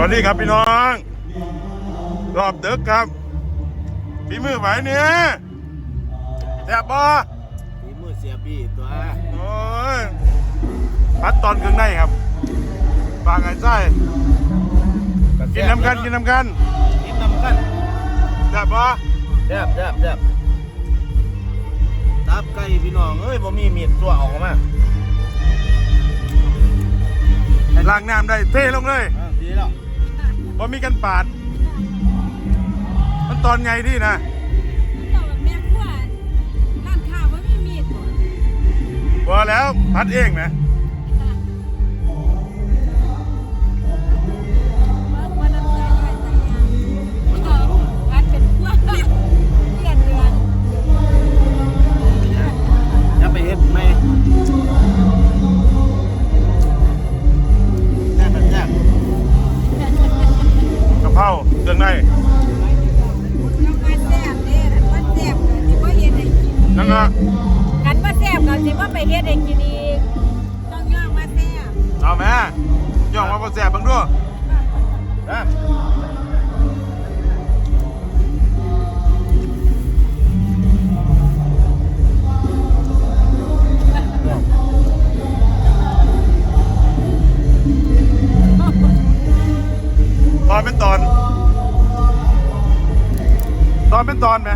วัสดีครับพี่น้อง รอบเด็กครับพี่มือไหวเนี่ยแซ่บบ่ฝีมือเสียบี้ตัวโอ้ยพัดตอนเครื่องในครับปากไอ้ไส้กินน้ำกันกินน้ำกันกินน้ำกันแซ่บบ่แซ่บแซ่บแซ่บตับไก่พี่น้องเอ้ยบ่มีมีดตัวออกมาล้างน้ำได้เทลงเลยอ่าดีแล้ว บ่มีกันปาด มันตอนไงดีนะเราแบบแม่ขั้วร้านข้าวว่ามีมีดบ่พอแล้วพัดเองนะ นนั่นก็กันว่าแซ่บก็สิบ่ไปเฮ็ดให้กินอีกต้องย่องว่าแซ่บเอาแม่ย่องมาบ่แซ่บเบังดูนะตอนเป็นตอน ตอนเป็นตอนไหม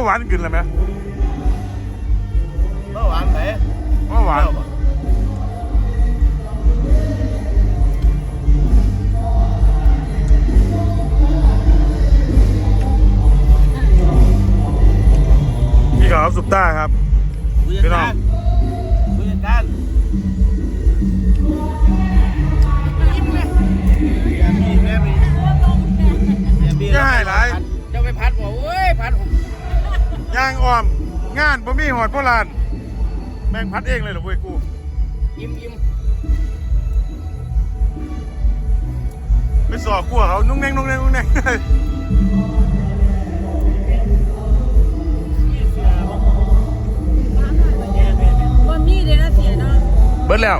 หนประหวานขึ้นเลยไหมเมื่อวานไหนประหวานเจ้บ่พี่ขาวสุปต้าครับผู้จัดก ย่างอ้อม งานบ่มีหอดโบราณแม่งพัดเองเลยเหรอเว้ยกู ยิ้มยิ้มไปสอกกลัวเขานุ่งแนงนุ่งแนงนุ่งแนงว่ามีเด้นะเสียเนาะเบิดแล้ว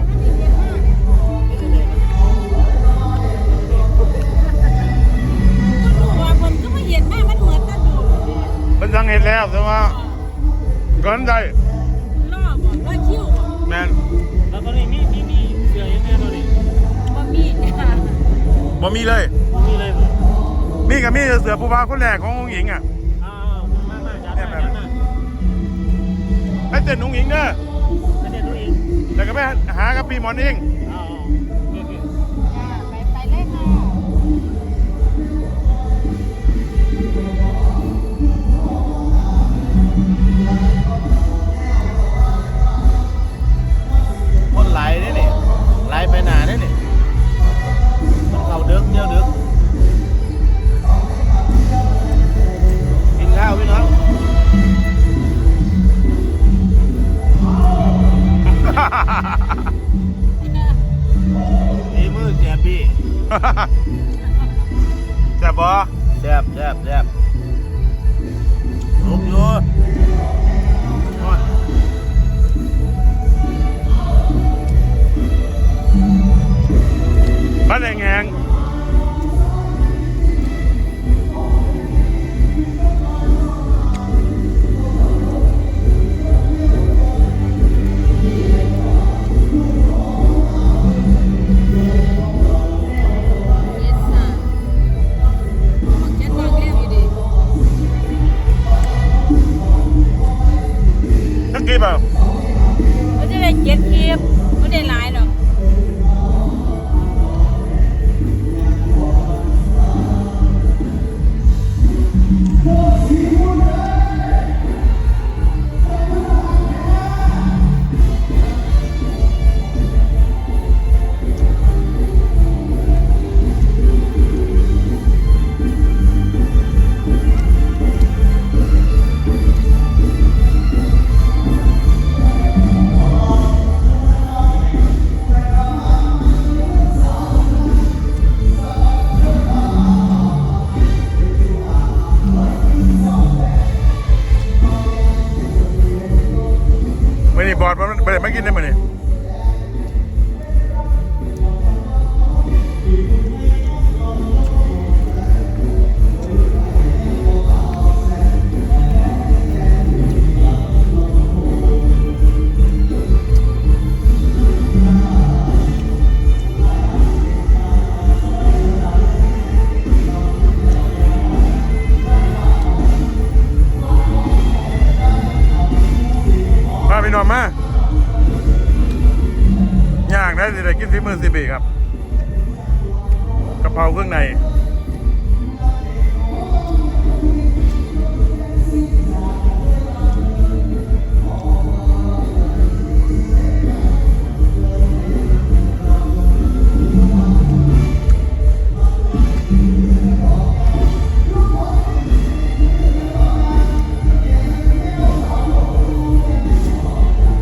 ก่อนใจล่อบ่ล่อคิ้วบ่แมนแล้วตอนนี้มีมีมีเสือยังไงตอนนี้บ่มีเนี่ยบ่มีเลยมีเลยบ่มีกับมีเสือผู้บ่าวคนแรกขององค์หญิงอะอ้าวมามาจัดมาจัดมาให้เต้นองค์หญิงเด้อไม่ได้ดูอีก แล้วก็ไปหากับพี่หมอนเองอ้าวโอ แซ่บ มันจะได้เจ็ดคลิปไม่ได้หลายหรอก กินได้ไหมเนี่ย ได้กินฝีมือซีบีครับกะเพราเครื่องใน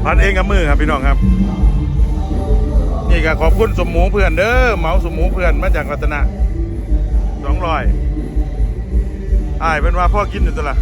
พันเองกับมือครับพี่น้องครับ นี่ก็ขอบคุณสมหมูเพื่อนเด้อเหมาสมหมูเพื่อนมาจากรัตนะสองร้อยอ้ายเป็นว่าพ่อกินอยู่ตัวละ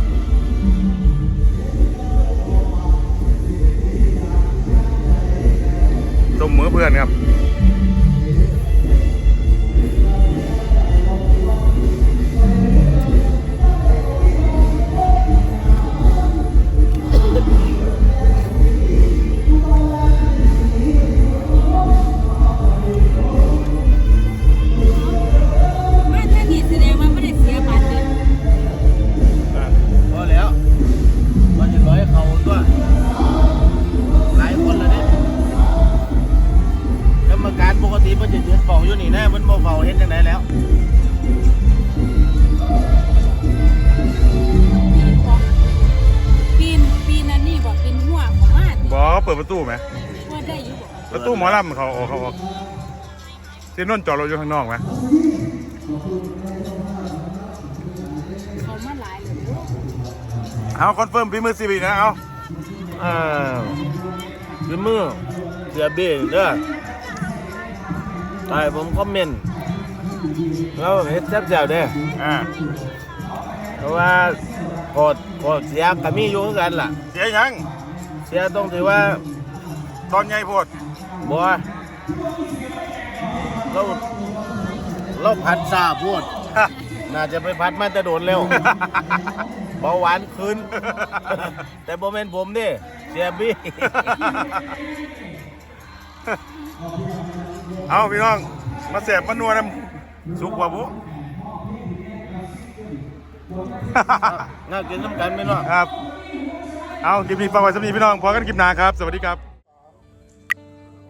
ประตูหมอลำเขาออกเขาออกที่นนจอดรถอยู่ข้างนอกไหมเขามาหลายเลยเอาคอนเฟิร์มฝีมือซีบีนะเอาอ่าคือมือเสียเบ้เด้อตายผมคอมเมนต์แล้วเฮ็ดแซ่บๆเด้ออ่าเพราะว่าโคตรโคตรเสียก็มีอยู่คือกันล่ะ เสียยัง เสียตรงที่ว่าตอนใหญ่โพด บัวเราเราผัดซาพูด น่าจะไปพัดมันจะโดนเร็วเบาหวานขึ้น แต่โมเมนผมนี่เสียบี้เอาพี่น้อง มาเสพมานัวน้ำสุกว่าบุน่ากินน้ำกันไหมเนาะครับ เอาคลิปนี้ฝากไว้สำหรับพี่น้องพอกันคลิปหน้าครับ สวัสดีครับ